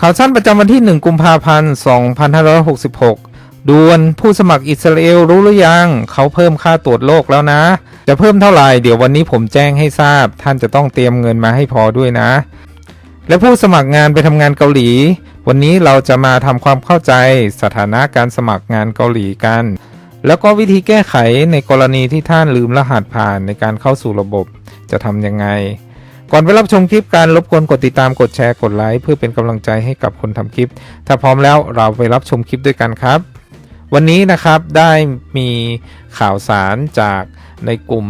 ข่าวสั้นประจำวันที่ 1 กุมภาพันธ์ 2566ดวนผู้สมัครอิสราเอลรู้หรือยัง เขาเพิ่มค่าตรวจโรคแล้วนะ จะเพิ่มเท่าไหร่ เดี๋ยววันนี้ผมแจ้งให้ทราบ ท่านจะต้องเตรียมเงินมาให้พอด้วยนะ และผู้สมัครงานไปทำงานเกาหลี วันนี้เราจะมาทำความเข้าใจสถานะการสมัครงานเกาหลีกัน แล้วก็วิธีแก้ไขในกรณีที่ท่านลืมรหัสผ่านในการเข้าสู่ระบบ จะทำยังไง ก่อนไปรับชมคลิปการรบกวนกดติดตามกดแชร์กดไลค์เพื่อเป็นกำลังใจให้กับคนทำคลิป ถ้าพร้อมแล้วเราไปรับชมคลิปด้วยกันครับ วันนี้นะครับได้มีข่าวสารจากในกลุ่ม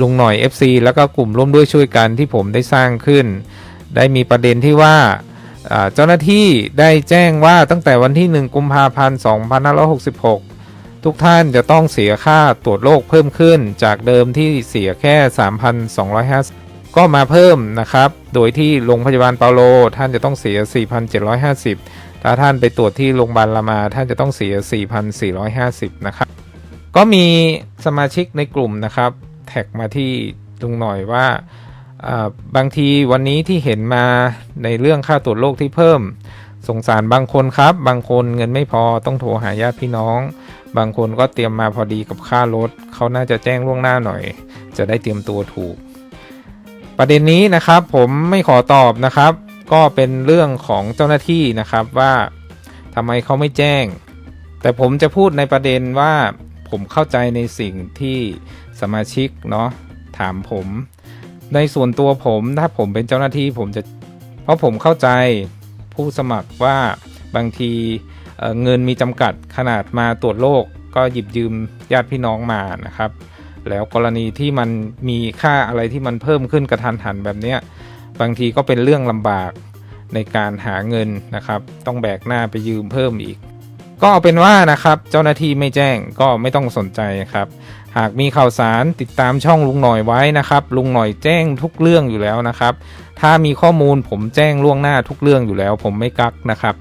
ลุงหน่อย FC แล้วก็กลุ่มร่วมด้วยช่วยกันที่ผมได้สร้างขึ้น ได้มีประเด็นที่ว่าอ่าเจ้าหน้าที่ได้แจ้งว่าตั้งแต่วันที่ 1 กุมภาพันธ์ 2566 ทุกท่านจะต้องเสียค่าตรวจโรคเพิ่มขึ้นจากเดิมที่เสียแค่ 3,250 ก็มาเพิ่มนะครับ โดยที่โรงพยาบาลเปาโลท่านจะต้องเสีย 4,750 ถ้าท่านไปตรวจที่โรงพยาบาลรามาท่านจะต้องเสีย 4,450 นะครับ ก็มีสมาชิกในกลุ่มนะครับ แท็กมาที่ลุงหน่อยว่าอ่าบางทีวันนี้ที่เห็นมาในเรื่องค่าตรวจโรคที่เพิ่ม สงสารบางคนครับ บางคนเงินไม่พอต้องโทรหาญาติพี่น้อง บางคนก็เตรียมมาพอดีกับค่ารถเขาน่าจะแจ้งล่วงหน้าหน่อย จะได้เตรียมตัวถูก ประเด็นนี้นะครับผมไม่ขอตอบนะครับ ก็เป็นเรื่องของเจ้าหน้าที่นะครับว่าทำไมเขาไม่แจ้ง แต่ผมจะพูดในประเด็นว่าผมเข้าใจในสิ่งที่สมาชิกเนาะถามผม ในส่วนตัวผมถ้าผมเป็นเจ้าหน้าที่ผมจะ เพราะผมเข้าใจผู้สมัครว่าบางทีเเงินมีจำกัดขนาดมาตรวจโรคก็หยิบยืมญาติพี่น้องมานะครับ แล้วกรณีที่มันมีค่าอะไรที่มันเพิ่มขึ้นกระทันหันแบบนี้บางทีก็เป็นเรื่องลำบากในการหาเงินนะครับ ต้องแบกหน้าไปยืมเพิ่มอีก ก็เอาเป็นว่านะครับ เจ้าหน้าที่ไม่แจ้งก็ไม่ต้องสนใจครับ หากมีข่าวสารติดตามช่องลุงหน่อยไว้นะครับ ลุงหน่อยแจ้งทุกเรื่องอยู่แล้วนะครับ ถ้ามีข้อมูลผมแจ้งล่วงหน้าทุกเรื่องอยู่แล้ว ผมไม่กักนะครับ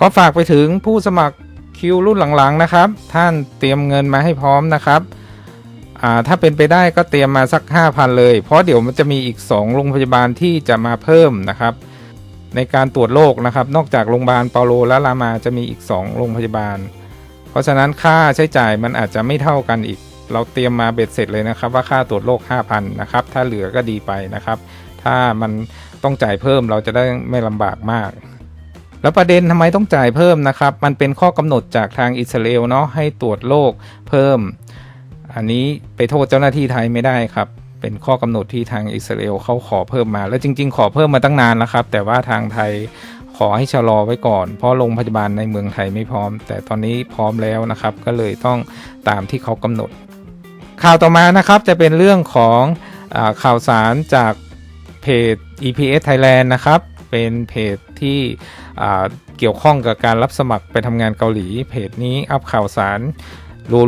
ก็ฝากไปถึงผู้สมัครคิวรุ่นหลังๆนะครับ ท่านเตรียมเงินมาให้พร้อมนะครับ อ่าถ้าเป็นไปได้ก็เตรียมมาสัก 5,000 เลย เพราะเดี๋ยวมันจะมีอีก 2 โรงพยาบาลที่จะมาเพิ่มนะครับ ในการตรวจโรคนะครับ นอกจากโรงพยาบาลเปาโลและรามาจะมีอีก 2 โรงพยาบาล เพราะฉะนั้นค่าใช้จ่ายมันอาจจะไม่เท่ากันอีก เราเตรียมมาเบ็ดเสร็จเลยนะครับ ว่าค่าตรวจโรค5,000นะครับ ถ้าเหลือก็ดีไปนะครับ ถ้ามันต้องจ่ายเพิ่มเราจะได้ไม่ลำบากมากแล้วประเด็นทำไมต้องจ่ายเพิ่มนะครับ มันเป็นข้อกำหนดจากทางอิสราเอลเนาะให้ตรวจโรคเพิ่ม อันนี้ไปโทษเจ้าหน้าที่ไทยไม่ได้ครับ เป็นข้อกำหนดที่ทางอิสราเอลเขาขอเพิ่มมา แล้วจริง ๆ ขอเพิ่มมาตั้งนานแล้วครับ แต่ว่าทางไทยขอให้ชะลอไว้ก่อน เพราะโรงพยาบาลในเมืองไทยไม่พร้อม แต่ตอนนี้พร้อมแล้วนะครับ ก็เลยต้องตามที่เขากำหนด ข่าวต่อมานะครับจะเป็นเรื่องของอข่าวสารจากเพจ EPS Thailand นะครับ เป็นเพจที่เกี่ยวข้องกับการรับสมัครไปทำงานเกาหลี เพจนี้อัพข่าวสาร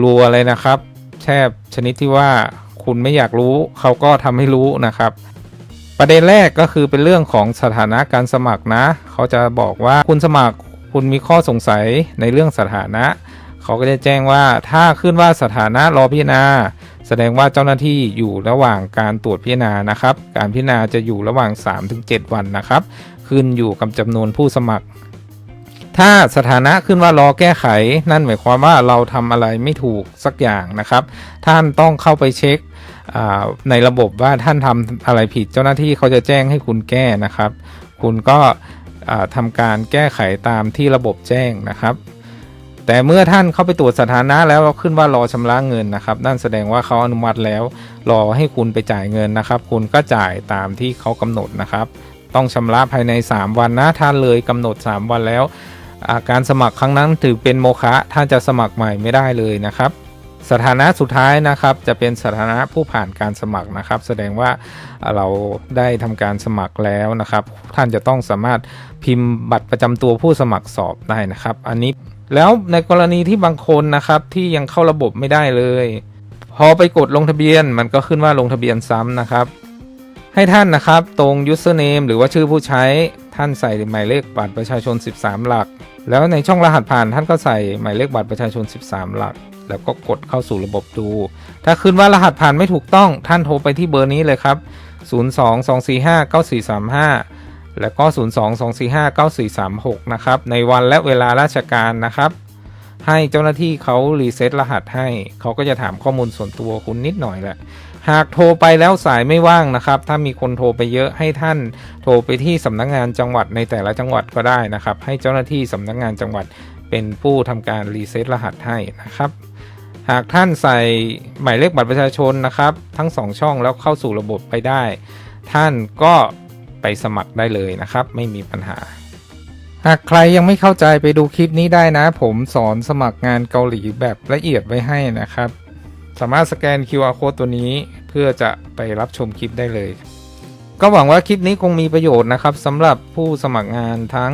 รัวๆเลยนะครับ แทบชนิดที่ว่าคุณไม่อยากรู้เขาก็ทำให้รู้นะครับ ประเด็นแรกก็คือเป็นเรื่องของสถานะการสมัครนะ เขาจะบอกว่าคุณสมัครคุณมีข้อสงสัยในเรื่องสถานะ เขาก็จะแจ้งว่าถ้าขึ้นว่าสถานะรอพิจารณา แสดงว่าเจ้าหน้าที่อยู่ระหว่างการตรวจพิจารณานะครับ การพิจารณาจะอยู่ระหว่าง 3-7 วันนะครับ ขึ้นอยู่กับจำนวนผู้สมัคร ถ้าสถานะขึ้นว่ารอแก้ไข นั่นหมายความว่าเราทำอะไรไม่ถูกสักอย่างนะครับ ท่านต้องเข้าไปเช็คในระบบว่าท่านทำอะไรผิดเจ้าหน้าที่เขาจะแจ้งให้คุณแก้นะครับ คุณก็ทำการแก้ไขตามที่ระบบแจ้งนะครับ แต่เมื่อท่านเข้าไปตรวจสถานะแล้วขึ้นว่ารอชำระเงินนะครับ นั่นแสดงว่าเขาอนุมัติแล้ว รอให้คุณไปจ่ายเงินนะครับ คุณก็จ่ายตามที่เขากำหนดนะครับ ต้องชำระภายใน 3 วันนะถ้าเลยกำหนด 3 วันแล้ว การสมัครครั้งนั้นถือเป็นโมฆะท่านจะสมัครใหม่ไม่ได้เลยนะครับ สถานะสุดท้ายนะครับจะเป็นสถานะผู้ผ่านการสมัครนะครับ แสดงว่าเราได้ทำการสมัครแล้วนะครับ ท่านจะต้องสามารถพิมพ์บัตรประจำตัวผู้สมัครสอบได้นะครับ อันนี้แล้วในกรณีที่บางคนนะครับที่ยังเข้าระบบไม่ได้เลย พอไปกดลงทะเบียนมันก็ขึ้นว่าลงทะเบียนซ้ำนะครับ ให้ท่านนะครับตรง username หรือว่าชื่อผู้ใช้ ท่านใส่หมายเลขบัตรประชาชน 13 หลัก แล้วในช่องรหัสผ่านท่านก็ใส่หมายเลขบัตรประชาชน 13 หลัก แล้วก็กดเข้าสู่ระบบดู ถ้าคืนว่ารหัสผ่านไม่ถูกต้องท่านโทรไปที่เบอร์นี้เลยครับ 022459435 แล้วก็ 022459436 นะครับ ในวันและเวลาราชการนะครับ ให้เจ้าหน้าที่เขารีเซ็ตรหัสให้ เขาก็จะถามข้อมูลส่วนตัวคุณนิดหน่อยแหละ หากโทรไปแล้วสายไม่ว่างนะครับ ถ้ามีคนโทรไปเยอะให้ท่านโทรไปที่สำนักงานจังหวัดในแต่ละจังหวัดก็ได้นะครับ ให้เจ้าหน้าที่สำนักงานจังหวัดเป็นผู้ทำการรีเซ็ตรหัสให้นะครับ หากท่านใส่หมายเลขบัตรประชาชนนะครับ ทั้งสองช่องแล้วเข้าสู่ระบบไปได้ ท่านก็ไปสมัครได้เลยนะครับ ไม่มีปัญหา หากใครยังไม่เข้าใจไปดูคลิปนี้ได้นะ ผมสอนสมัครงานเกาหลีแบบละเอียดไว้ให้นะครับ สามารถสแกน QR code ตัวนี้เพื่อจะไปรับชมคลิปได้เลย ก็หวังว่าคลิปนี้คงมีประโยชน์นะครับสำหรับผู้สมัครงานทั้ง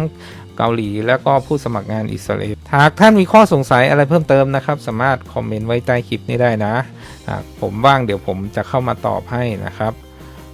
เกาหลี และก็ผู้สมัครงานอิสราเอลหากท่านมีข้อสงสัยอะไรเพิ่มเติมนะครับ สามารถคอมเมนต์ไว้ใต้คลิปนี้ได้นะหากผมว่างเดี๋ยวผมจะเข้ามาตอบให้นะครับ